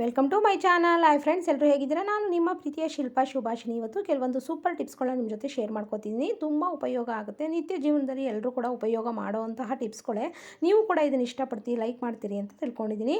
Welcome to my channel. Hi friends ಎಲ್ಲರೂ ಹೇಗಿದ್ದೀರಾ? ನಾನು ನಿಮ್ಮ ಪ್ರೀತಿಯ ಶಿಲ್ಪಾ ಶುಭಾಷಿನಿ ಇವತ್ತು ಕೆಲವೊಂದು ಸೂಪರ್ ಟಿಪ್ಸ್ಗಳನ್ನ ನಿಮ್ಮ ಜೊತೆ ಶೇರ್ ಮಾಡ್ಕೋತೀನಿ. ತುಂಬ ಉಪಯೋಗ ಆಗುತ್ತೆ. ನಿತ್ಯ ಜೀವನದಲ್ಲಿ ಎಲ್ಲರೂ ಕೂಡ ಉಪಯೋಗ ಮಾಡುವಂತಹ ಟಿಪ್ಸ್ಗಳೇ. ನೀವು ಕೂಡ ಇದನ್ನು ಇಷ್ಟಪಡ್ತೀವಿ ಲೈಕ್ ಮಾಡ್ತೀರಿ ಅಂತ ತಿಳ್ಕೊಂಡಿದ್ದೀನಿ.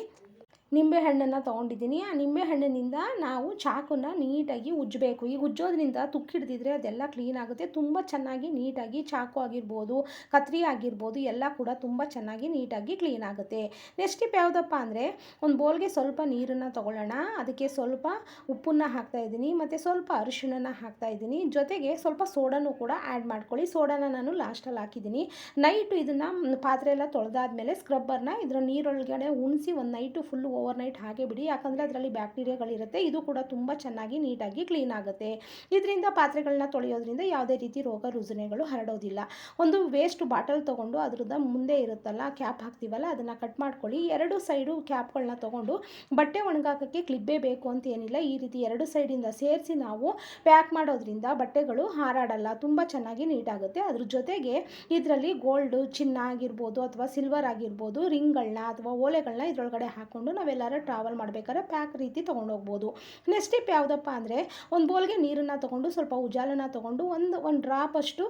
ನಿಂಬೆ ಹಣ್ಣನ್ನು ತೊಗೊಂಡಿದ್ದೀನಿ. ಆ ನಿಂಬೆ ಹಣ್ಣಿನಿಂದ ನಾವು ಚಾಕುನ ನೀಟಾಗಿ ಉಜ್ಜಬೇಕು. ಈ ಉಜ್ಜೋದ್ರಿಂದ ತುಕ್ಕು ಹಿಡಿದಿದ್ರೆ ಅದೆಲ್ಲ ಕ್ಲೀನ್ ಆಗುತ್ತೆ. ತುಂಬ ಚೆನ್ನಾಗಿ ನೀಟಾಗಿ ಚಾಕು ಆಗಿರ್ಬೋದು, ಕತ್ರಿ ಆಗಿರ್ಬೋದು ಎಲ್ಲ ಕೂಡ ತುಂಬ ಚೆನ್ನಾಗಿ ನೀಟಾಗಿ ಕ್ಲೀನ್ ಆಗುತ್ತೆ. ನೆಕ್ಸ್ಟ್ ಟಿಪ್ ಯಾವುದಪ್ಪ ಅಂದರೆ ಒಂದು ಬೋಲ್ಗೆ ಸ್ವಲ್ಪ ನೀರನ್ನು ತೊಗೊಳ್ಳೋಣ. ಅದಕ್ಕೆ ಸ್ವಲ್ಪ ಉಪ್ಪನ್ನು ಹಾಕ್ತಾಯಿದ್ದೀನಿ ಮತ್ತು ಸ್ವಲ್ಪ ಅರಿಶಿಣನ ಹಾಕ್ತಾಯಿದ್ದೀನಿ ಜೊತೆಗೆ ಸ್ವಲ್ಪ ಸೋಡಾನು ಕೂಡ ಆ್ಯಡ್ ಮಾಡ್ಕೊಳ್ಳಿ. ಸೋಡಾನ ನಾನು ಲಾಸ್ಟಲ್ಲಿ ಹಾಕಿದ್ದೀನಿ. ನೈಟು ಇದನ್ನು ಪಾತ್ರೆ ಎಲ್ಲ ತೊಳೆದಾದ್ಮೇಲೆ ಸ್ಕ್ರಬ್ಬರ್ನ ಇದರ ನೀರೊಳಗಡೆ ಉಣಿಸಿ ಒಂದು ನೈಟು ಫುಲ್ಲು ಓವರ್ ನೈಟ್ ಹಾಗೆ ಬಿಡಿ. ಯಾಕಂದರೆ ಅದರಲ್ಲಿ ಬ್ಯಾಕ್ಟೀರಿಯಾಗಳಿರುತ್ತೆ ಇದು ಕೂಡ ತುಂಬ ಚೆನ್ನಾಗಿ ನೀಟಾಗಿ ಕ್ಲೀನ್ ಆಗುತ್ತೆ. ಇದರಿಂದ ಪಾತ್ರೆಗಳನ್ನ ತೊಳೆಯೋದ್ರಿಂದ ಯಾವುದೇ ರೀತಿ ರೋಗ ರುಜಿನಗಳು ಹರಡೋದಿಲ್ಲ. ಒಂದು ವೇಸ್ಟ್ ಬಾಟಲ್ ತೊಗೊಂಡು ಅದ್ರದ್ದು ಮುಂದೆ ಇರುತ್ತಲ್ಲ ಕ್ಯಾಪ್ ಹಾಕ್ತೀವಲ್ಲ, ಅದನ್ನು ಕಟ್ ಮಾಡ್ಕೊಳ್ಳಿ. ಎರಡು ಸೈಡು ಕ್ಯಾಪ್ಗಳನ್ನ ತೊಗೊಂಡು ಬಟ್ಟೆ ಒಣಗಾಕೋಕ್ಕೆ ಕ್ಲಿಬ್ಬೇ ಬೇಕು ಅಂತ ಏನಿಲ್ಲ. ಈ ರೀತಿ ಎರಡು ಸೈಡಿಂದ ಸೇರಿಸಿ ನಾವು ಪ್ಯಾಕ್ ಮಾಡೋದ್ರಿಂದ ಬಟ್ಟೆಗಳು ಹಾರಾಡಲ್ಲ. ತುಂಬ ಚೆನ್ನಾಗಿ ನೀಟಾಗುತ್ತೆ. ಅದ್ರ ಜೊತೆಗೆ ಇದರಲ್ಲಿ ಗೋಲ್ಡು ಚಿನ್ನ ಆಗಿರ್ಬೋದು ಅಥವಾ ಸಿಲ್ವರ್ ಆಗಿರ್ಬೋದು ರಿಂಗ್ಗಳನ್ನ ಅಥವಾ ಓಲೆಗಳನ್ನ ಇದರೊಳಗಡೆ ಹಾಕ್ಕೊಂಡು ನಾವೆಲ್ಲರೂ ಟ್ರಾವೆಲ್ ಮಾಡಬೇಕಾದ್ರೆ ಪ್ಯಾಕ್ ರೀತಿ ತೊಗೊಂಡೋಗ್ಬೋದು ನೆಕ್ಸ್ಟ್ ಟಿಪ್ ಯಾವುದಪ್ಪ ಅಂದರೆ ಒಂದು ಬೋಲ್ಗೆ ನೀರನ್ನು ತೊಗೊಂಡು ಸ್ವಲ್ಪ ಉಜಾಲನ ತೊಗೊಂಡು ಒಂದು ಒಂದು ಡ್ರಾಪ್ ಅಷ್ಟು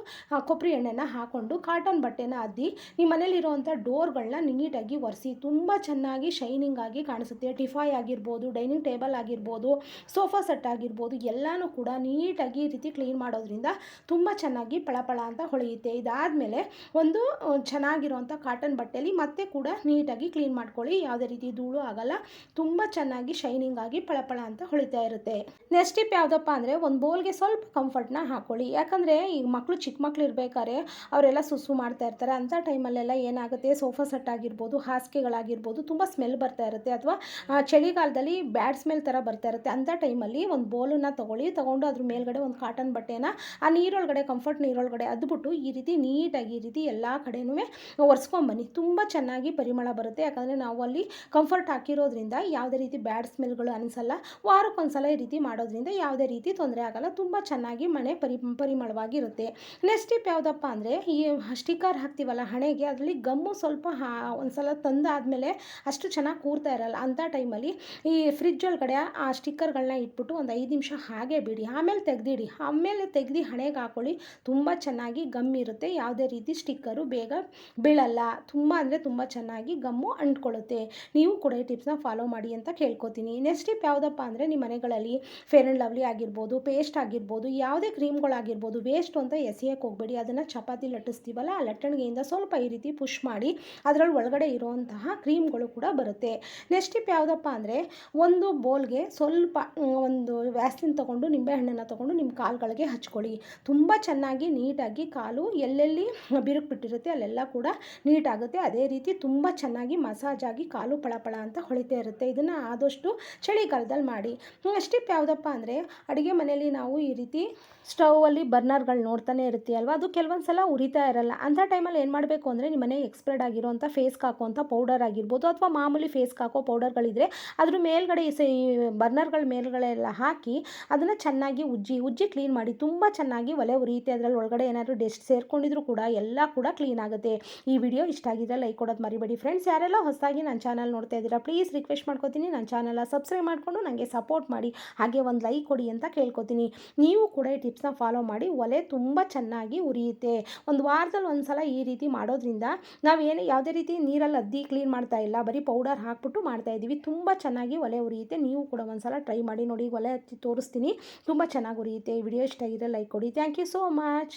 ಕೊಬ್ಬರಿ ಎಣ್ಣೆನ ಹಾಕ್ಕೊಂಡು ಕಾಟನ್ ಬಟ್ಟೆನ ಅದ್ದಿ ನಿಮ್ಮ ಮನೇಲಿರುವಂಥ ಡೋರ್ಗಳನ್ನ ನೀಟಾಗಿ ಒರೆಸಿ ತುಂಬ ಚೆನ್ನಾಗಿ ಶೈನಿಂಗ್ ಆಗಿ ಕಾಣಿಸುತ್ತೆ. ಟಿಫಾಯ್ ಆಗಿರ್ಬೋದು ಡೈನಿಂಗ್ ಟೇಬಲ್ ಆಗಿರ್ಬೋದು ಸೋಫಾ ಸೆಟ್ ಆಗಿರ್ಬೋದು ಎಲ್ಲನೂ ಕೂಡ ನೀಟಾಗಿ ಈ ರೀತಿ ಕ್ಲೀನ್ ಮಾಡೋದ್ರಿಂದ ತುಂಬ ಚೆನ್ನಾಗಿ ಪಳಪಳ ಅಂತ ಹೊಳೆಯುತ್ತೆ. ಇದಾದಮೇಲೆ ಒಂದು ಚೆನ್ನಾಗಿರುವಂಥ ಕಾಟನ್ ಬಟ್ಟೆಯಲ್ಲಿ ಮತ್ತೆ ಕೂಡ ನೀಟಾಗಿ ಕ್ಲೀನ್ ಮಾಡ್ಕೊಳ್ಳಿ. ಯಾವುದೇ ರೀತಿ ಧೂಳು ಆಗಲ್ಲ. ತುಂಬ ಚೆನ್ನಾಗಿ ಶೈನಿಂಗ್ ಆಗಿ ಪಳಪಳ ಅಂತ ಹೊಳಿತಾ ಇರುತ್ತೆ. ನೆಕ್ಸ್ಟ್ ಟಿಪ್ ಯಾವುದಪ್ಪ ಅಂದರೆ ಒಂದು ಬೋಲ್ಗೆ ಸ್ವಲ್ಪ ಕಂಫರ್ಟ್ನ ಹಾಕೊಳ್ಳಿ. ಯಾಕಂದರೆ ಈಗ ಮಕ್ಕಳು ಚಿಕ್ಕ ಮಕ್ಳು ಇರಬೇಕಾದ್ರೆ ಅವರೆಲ್ಲ ಸುಸು ಮಾಡ್ತಾ ಇರ್ತಾರೆ. ಅಂಥ ಟೈಮಲ್ಲೆಲ್ಲ ಏನಾಗುತ್ತೆ? ಸೋಫಾ ಸೆಟ್ ಆಗಿರ್ಬೋದು, ಹಾಸಿಗೆಗಳಾಗಿರ್ಬೋದು, ತುಂಬ ಸ್ಮೆಲ್ ಬರ್ತಾ ಇರುತ್ತೆ. ಅಥವಾ ಚಳಿಗಾಲದಲ್ಲಿ ಬ್ಯಾಡ್ ಸ್ಮೆಲ್ ಥರ ಬರ್ತಾ ಇರುತ್ತೆ. ಅಂಥ ಟೈಮಲ್ಲಿ ಒಂದು ಬೌಲನ್ನು ತೊಗೊಳ್ಳಿ. ತೊಗೊಂಡು ಅದ್ರ ಮೇಲ್ಗಡೆ ಒಂದು ಕಾಟನ್ ಬಟ್ಟೆನ, ಆ ನೀರೊಳಗಡೆ ಕಂಫರ್ಟ್ ನೀರೊಳಗಡೆ ಅದ್ಬಿಟ್ಟು ಈ ರೀತಿ ನೀಟಾಗಿ, ಈ ರೀತಿ ಎಲ್ಲ ಕಡೆನೂ ಒರೆಸ್ಕೊಂಬನ್ನಿ ತುಂಬ ಚೆನ್ನಾಗಿ ಪರಿಮಳ ಬರುತ್ತೆ. ಯಾಕಂದರೆ ನಾವು ಅಲ್ಲಿ ಕಂಫರ್ಟ್ ಹಾಕಿರೋದ್ರಿಂದ ಯಾವುದೇ ರೀತಿ ಬ್ಯಾಡ್ ಸ್ಮೆಲ್ಗಳು ಅನಿಸಲ್ಲ. ವಾರಕ್ಕೊಂದ್ಸಲ ಈ ರೀತಿ ಮಾಡೋದ್ರಿಂದ ಯಾವುದೇ ರೀತಿ ತೊಂದರೆ ಆಗಲ್ಲ. ತುಂಬ ಚೆನ್ನಾಗಿ ಮನೆ ಪರಿ, ಪರಿಮಳವಾಗಿರುತ್ತೆ. ನೆಕ್ಸ್ಟ್ ಟಿಪ್ ಯಾವುದಪ್ಪ ಅಂದರೆ, ಈ ಸ್ಟಿಕ್ಕರ್ ಹಾಕ್ತೀವಲ್ಲ ಹಣೆಗೆ, ಅದರಲ್ಲಿ ಗಮ್ಮು ಸ್ವಲ್ಪ ಹಾ, ಒಂದ್ಸಲ ತಂದಾದಮೇಲೆ ಅಷ್ಟು ಚೆನ್ನಾಗಿ ಕೂರ್ತಾ ಇರಲ್ಲ. ಅಂಥ ಟೈಮಲ್ಲಿ ಈ ಫ್ರಿಜ್ ಒಳಗಡೆ ಆ ಸ್ಟಿಕ್ಕರ್ಗಳನ್ನ ಇಟ್ಬಿಟ್ಟು ಒಂದು ಐದು ನಿಮಿಷ ಹಾಗೆ ಬಿಡಿ. ಆಮೇಲೆ ತೆಗ್ದಿಡಿ. ಆಮೇಲೆ ತೆಗ್ದು ಹಣೆಗೆ ಹಾಕೊಳ್ಳಿ. ತುಂಬ ಚೆನ್ನಾಗಿ ಗಮ್ ಇರುತ್ತೆ. ಯಾವುದೇ ರೀತಿ ಸ್ಟಿಕ್ಕರು ಬೇಗ ಬೀಳಲ್ಲ. ತುಂಬ ಅಂದರೆ ತುಂಬ ಚೆನ್ನಾಗಿ ಗಮ್ಮು ಅಂಟ್ಕೊಳ್ಳುತ್ತೆ. ನೀವು ಕೂಡ ಈ ಟಿಪ್ಸ್ನ ಫಾಲೋ ಮಾಡಿ ಅಂತ ಕೇಳ್ಕೊತೀನಿ. ನೆಕ್ಸ್ಟ್ ಟಿಪ್ ಯಾವುದಪ್ಪ ಅಂದರೆ ನಿಮ್ಮ ಮನೆಗಳಲ್ಲಿ ಫೇರ್ ಆ್ಯಂಡ್ ಲವ್ಲಿ ಆಗಿರ್ಬೋದು ಪೇಸ್ಟ್ ಆಗಿರ್ಬೋದು, ಯಾವುದೇ ಕ್ರೀಮ್ಗಳಾಗಿರ್ಬೋದು ವೇಸ್ಟ್ ಅಂತ ಎಸೆಯಕ್ಕೆ ಹೋಗಬೇಡಿ. ಅದನ್ನು ಚಪಾತಿ ಲಟ್ಟಿಸ್ತೀವಲ್ಲ, ಆ ಲಟ್ಟಣಿಗೆಯಿಂದ ಸ್ವಲ್ಪ ಈ ರೀತಿ ಪುಷ್ ಮಾಡಿ ಅದರಲ್ಲಿ ಒಳಗಡೆ ಇರುವಂತಹ ಕ್ರೀಮ್ಗಳು ಕೂಡ ಬರುತ್ತೆ. ನೆಕ್ಸ್ಟ್ ಟಿಪ್ ಯಾವುದಪ್ಪ ಅಂದರೆ ಒಂದು ಬೋಲ್ಗೆ ಸ್ವಲ್ಪ ಒಂದು ವ್ಯಾಸ್ಲಿನ್ ತೊಗೊಂಡು ನಿಂಬೆಹಣ್ಣನ್ನು ತೊಗೊಂಡು ನಿಮ್ಮ ಕಾಲುಗಳಿಗೆ ಹಚ್ಕೊಳ್ಳಿ. ತುಂಬ ಚೆನ್ನಾಗಿ ನೀಟಾಗಿ ಕಾಲು ಎಲ್ಲೆಲ್ಲಿ ಬಿರುಕು ಬಿಟ್ಟಿರುತ್ತೆ ಅಲ್ಲೆಲ್ಲ ಕೂಡ ನೀಟಾಗುತ್ತೆ. ಅದೇ ರೀತಿ ತುಂಬ ಚೆನ್ನಾಗಿ ಮಸಾಜ್ ಆಗಿ ಕಾಲು ಪಳಪಳ ಅಂತ ಹೊಳಿತಾ ಇರುತ್ತೆ. ಇದನ್ನು ಆದಷ್ಟು ಚಳಿಗಾಲದಲ್ಲಿ ಮಾಡಿ. ಸ್ಟಿಪ್ ಯಾವುದಪ್ಪ ಅಂದರೆ ಅಡುಗೆ ಮನೆಯಲ್ಲಿ ನಾವು ಈ ರೀತಿ ಸ್ಟೌವಲ್ಲಿ ಬರ್ನರ್ಗಳು ನೋಡ್ತಾನೆ ಇರ್ತೀಯಲ್ವ? ಅದು ಕೆಲವೊಂದು ಸಲ ಉರಿತಾ ಇರಲ್ಲ. ಅಂಥ ಟೈಮಲ್ಲಿ ಏನು ಮಾಡಬೇಕು ಅಂದರೆ ನಿಮ್ಮ ಮನೆ ಎಕ್ಸ್ಪೈರ್ಡ್ ಆಗಿರೋಂಥ ಫೇಸ್ಗೆ ಹಾಕುವಂಥ ಪೌಡರ್ ಆಗಿರ್ಬೋದು ಅಥವಾ ಮಾಮೂಲಿ ಫೇಸ್ಗೆ ಹಾಕೋ ಪೌಡರ್ಗಳಿದ್ರೆ ಅದ್ರ ಮೇಲ್ಗಡೆ ಈ ಬರ್ನರ್ಗಳ ಮೇಲ್ಗಳೆಲ್ಲ ಹಾಕಿ ಅದನ್ನು ಚೆನ್ನಾಗಿ ಉಜ್ಜಿ ಉಜ್ಜಿ ಕ್ಲೀನ್ ಮಾಡಿ ತುಂಬ ಚೆನ್ನಾಗಿ ಒಲೆ ಉರಿಯುತ್ತೆ. ಅದರಲ್ಲಿ ಒಳಗಡೆ ಏನಾದರೂ ಡೆಸ್ಟ್ ಸೇರಿಕೊಂಡಿದ್ರು ಕೂಡ ಎಲ್ಲ ಕೂಡ ಕ್ಲೀನ್ ಆಗುತ್ತೆ. ಈ ವಿಡಿಯೋ ಇಷ್ಟ ಆಗಿದ್ರೆ ಲೈಕ್ ಕೊಡೋದು ಮರಿಬೇಡಿ. ಫ್ರೆಂಡ್ಸ್ ಯಾರೆಲ್ಲ ಹೊಸದಾಗಿ ನನ್ನ ಚಾನಲ್ ನೋಡ್ತಾ ಇದ್ದೀರಾ ಪ್ಲೀಸ್ ರಿಕ್ವೆಸ್ಟ್ ಮಾಡ್ಕೋತೀನಿ. ನನ್ನ ಚಾನಲ್ನ ಸಬ್ಸ್ಕ್ರೈಬ್ ಮಾಡಿಕೊಂಡು ನನಗೆ ಸಪೋರ್ಟ್ ಮಾಡಿ. ಹಾಗೆ ಒಂದು ಲೈಕ್ ಕೊಡಿ ಅಂತ ಕೇಳ್ಕೊತೀನಿ. ನೀವು ಕೂಡ ಈ ಟಿಪ್ಸ್ನ ಫಾಲೋ ಮಾಡಿ. ಒಲೆ ತುಂಬ ಚೆನ್ನಾಗಿ ಉರಿಯುತ್ತೆ. ಒಂದು ವಾರದಲ್ಲಿ ಒಂದು ಸಲ ಈ ರೀತಿ ಮಾಡೋದ್ರಿಂದ ನಾವೇನು ಯಾವುದೇ ರೀತಿ ನೀರಲ್ಲಿ ಅದ್ದಿ ಕ್ಲೀನ್ ಮಾಡ್ತಾ ಇಲ್ಲ, ಬರೀ ಪೌಡರ್ ಹಾಕ್ಬಿಟ್ಟು ಮಾಡ್ತಾ ಇದ್ದೀವಿ. ತುಂಬ ಚೆನ್ನಾಗಿ ಒಲೆ ಉರಿಯುತ್ತೆ. ನೀವು ಕೂಡ ಒಂದು ಸಲ ಟ್ರೈ ಮಾಡಿ ನೋಡಿ. ಒಲೆ ಹಚ್ಚಿ ತೋರಿಸ್ತೀನಿ. ತುಂಬ ಚೆನ್ನಾಗಿ ಉರಿಯುತ್ತೆ. ವಿಡಿಯೋ ಇಷ್ಟ ಆಗಿದ್ರೆ ಲೈಕ್ ಕೊಡಿ. Thank you so much